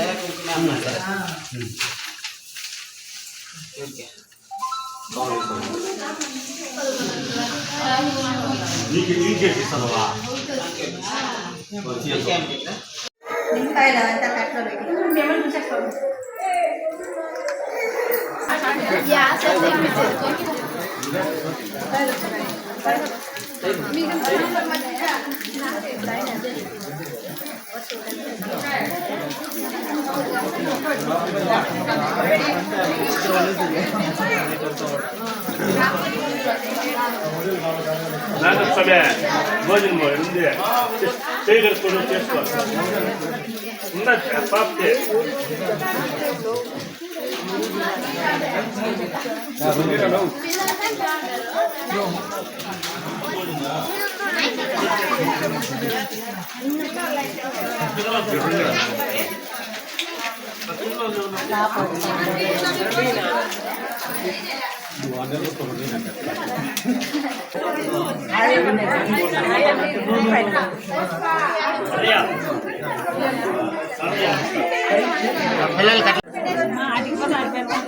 Ah. Ya, saya mau నాకు సమయ భోజనం ఉంది చేయగలుగుతున్నా చేసుకోవాలి ఉన్న పాప పిల్లలు కట్ల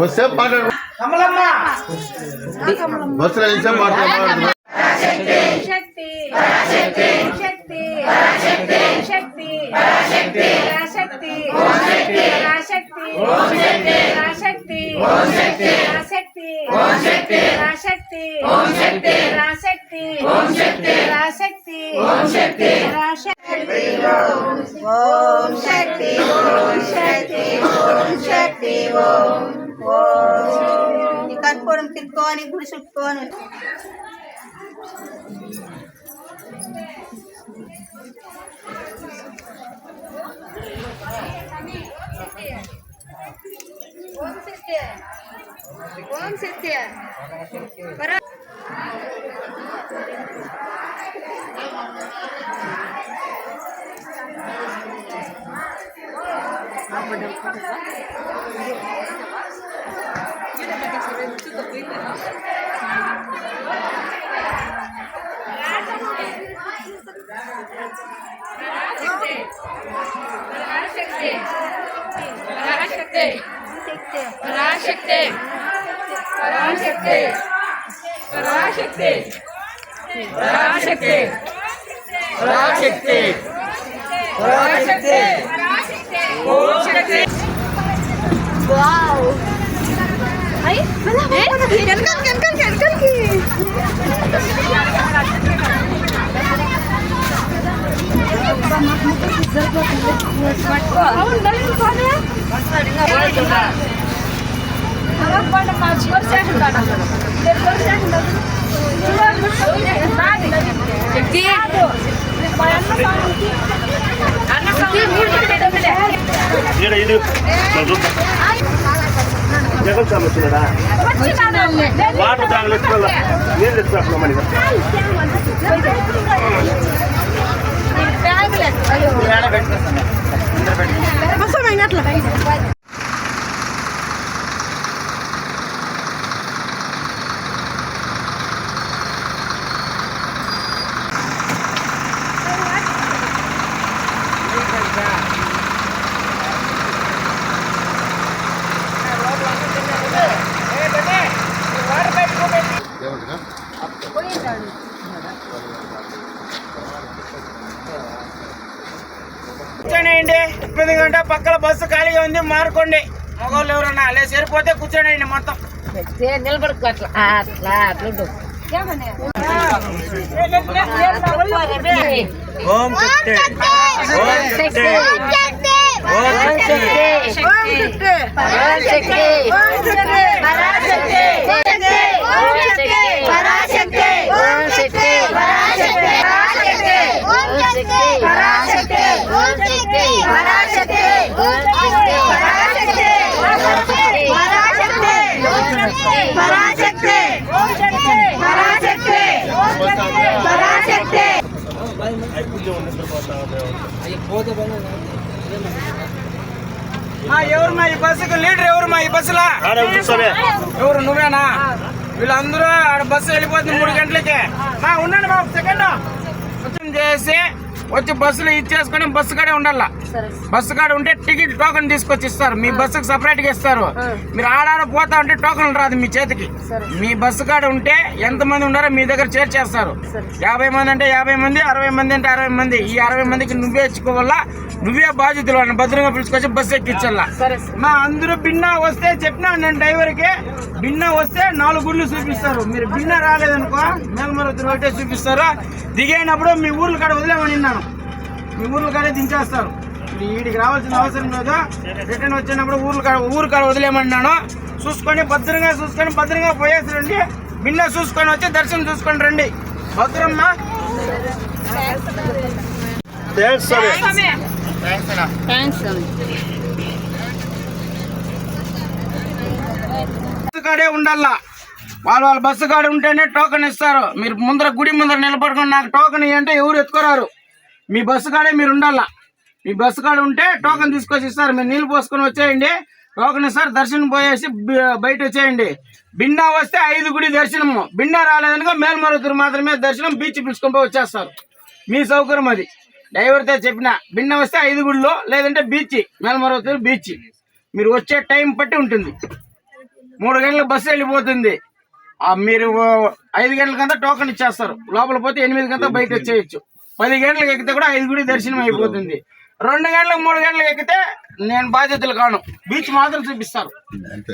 వస్తే మాట్లాడు వస్త్ర ఎంతసేపు మాట్లాడు శక్తి శక్తి శక్తి శక్తి శక్తి పరాశక్తి పరాశక్తి పరాశక్తి పరాశక్తి పరాశక్తి పరాశక్తి పరాశక్తి పరాశక్తి ఓం శక్తి ఓం శక్తి ఓం శక్తి ఓం ఓం కిత్తుకోని గుడి చుట్టుకోని ఓం శక్తి ఓం శక్తి పరా Thank you. Parashakti. Parashakti. Parashakti. Parashakti. Parashakti. Parashakti. Om Shakti wow. Ay, wala mo pa na. Kan, kan, kan, kan, kan. అవును దాని సోనే అవ్వక పండ పాచి వర్ష ఉంటాడు వర్ష ఉంటాడు శక్తి అన్న ఇది Je kunt daar moesten naar. Wat je daar wel, waar moet daar wel eens van? Niet dat is er? Wat is er? Wat? Wat is er? Wat is er? Wat? Wat is er? Wat is er? Wat? Wat is er? Wat is er? Wat? Wat is er? Wat is er? Wat కూర్చోనేయండి ఉంటే పక్కన bus ఖాళీగా ఉంది మారుకోండి. మగవాళ్ళు ఎవరన్నా అలా సరిపోతే కూర్చోండి మొత్తం. నిలబడుకో అట్లా. అట్లా అట్లుండు ఓం శక్తి. ఓం శక్తి. ఓం శక్తి. మా ఎవరు మా ఈ బస్సుకు లీడర్ ఎవరు మా ఈ బస్సులా? ఎవరు నువ్వేనా? వీళ్ళందరూ ఆడ బస్సు వెళ్ళిపోతుంది మూడు గంటలకి. మా ఉండండి బాబు సెకండ్. చేసి వచ్చి బస్సులో ఇచ్చేసుకొని బస్సు కాడే ఉండాలా. బస్సు కాడ ఉంటే టికెట్ టోకెన్ తీసుకొచ్చి ఇస్తారు. మీ బస్సుకు సపరేట్గా ఇస్తారు. మీరు ఆడాడ పోతా ఉంటే టోకెన్ రాదు మీ చేతికి. మీ బస్సు కాడ ఉంటే ఎంత మంది ఉన్నారో మీ దగ్గర చేర్చేస్తారు యాభై మంది అంటే యాభై మంది అరవై మంది అంటే అరవై మంది. ఈ అరవై మందికి నువ్వే ఇచ్చుకోవాలా నువ్వే బాధ్యతలు వాళ్ళని భద్రంగా పిలుచుకొచ్చి బస్సు ఎక్కించాలా? మా అందరూ బిన్నా వస్తే చెప్పినా నేను డ్రైవర్కి బిన్నా వస్తే నాలుగు గుళ్ళు చూపిస్తారు. మీరు బిన్నా రాలేదనుకో మేల్మరుద్దు ఒకటే చూపిస్తారు? దిగేటప్పుడు మీ ఊర్ల కాడ వదిలేమని మీ ఊర్ల కాడే దించేస్తారు. వీడికి రావాల్సిన అవసరం లేదు? రిటర్న్ వచ్చినప్పుడు ఊర్ల కాడ ఊరు కాడ వదిలేమన్నాను చూసుకొని భద్రంగా చూసుకొని భద్రంగా పోయేసి రండి. బిన్నా చూసుకొని వచ్చి దర్శనం చూసుకొని రండి. భద్రమ్మా? బస్సు కాడే ఉండాలా? వాళ్ళు వాళ్ళ బస్సు కాడ ఉంటేనే టోకెన్ ఇస్తారు. మీరు ముందర గుడి ముందర నిలబడుకొని నాకు టోకెన్ ఇవ్వంటే ఎవరు ఎత్తుకోరారు? మీ బస్సు కాడే మీరు ఉండాలా? మీ బస్సు కాడ ఉంటే టోకెన్ తీసుకొచ్చి ఇస్తారు. మీరు నీళ్ళు పోసుకొని వచ్చేయండి. టోకెన్ ఇస్తారు దర్శనం పోయేసి బయట వచ్చేయండి. బిన్నా వస్తే ఐదు గుడి దర్శనము. బిన్నా రాలేదనుక మేల్మరుతురు మాత్రమే దర్శనం బీచ్ పిలుచుకొని పోయి వచ్చేస్తారు. మీ సౌకర్యం అది. డ్రైవర్తో చెప్పిన బిన్నా వస్తే ఐదు గుడిలో లేదంటే బీచ్ మేల్మరుతురు బీచ్. మీరు వచ్చే టైం బట్టి ఉంటుంది. మూడు గంటలకు బస్సు వెళ్ళిపోతుంది. మీరు ఐదు గంటలకంతా టోకెన్ ఇచ్చేస్తారు. లోపల పోతే ఎనిమిది గంటల బయట వచ్చేయచ్చు. పది గంటలకు ఎక్కితే కూడా ఐదు గుడి దర్శనం అయిపోతుంది. రెండు గంటలకు మూడు గంటలకు ఎక్కితే నేను బాధ్యతలు కాను. బీచ్ మాత్రం చూపిస్తారు. అంతే.